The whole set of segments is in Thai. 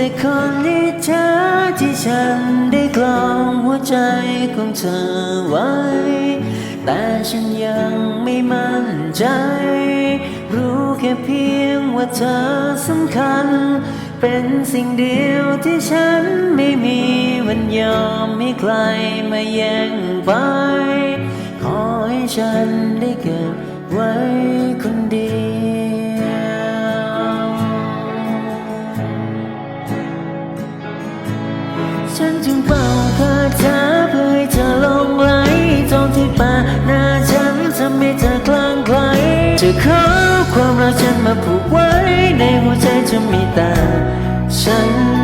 แต่คนที่เธอที่ฉันได้กลองหัวใจของเธอไว้ แต่ฉันยังไม่มั่นใจ รู้แค่เพียงว่าเธอสำคัญ เป็นสิ่งเดียวที่ฉันไม่มีวันยอมให้ใครมาแย่งไป ขอให้ฉันได้เก็บไว้ อเขาความรักฉันมาผูกไว้ในหัวใจจะมีแต่ฉัน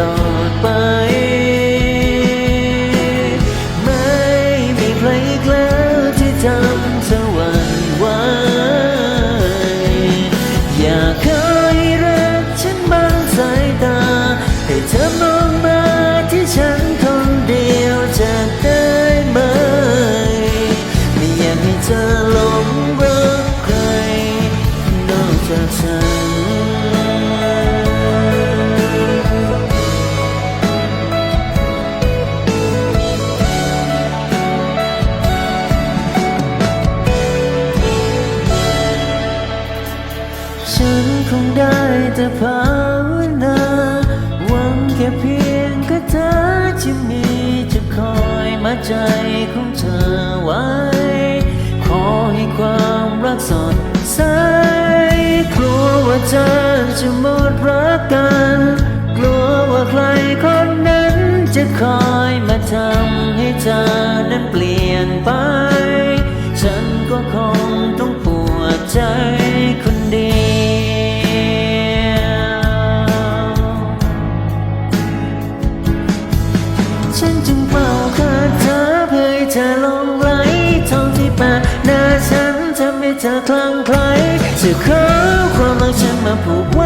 ลอดไป ไม่มีใครอีกแล้วที่ทำ แต่ภาวนาหวังแค่เพียงแค่เธอที่มีจะคอยมาใจของเธอไว้ ขอให้ความรักสดใสกลัวว่าเธอจะหมดรักกัน กลัวว่าใครคนนั้นจะคอยมาทำให้เธอนั้นเปลี่ยนไป ฉันก็คงต้องปวดใจ เป่าคาถาเพื่อให้เธอลงไหลท่องที่ป่าหน้าฉันทำให้เธอคลั่งไคล้จะขอความรักฉันมาผูกไว้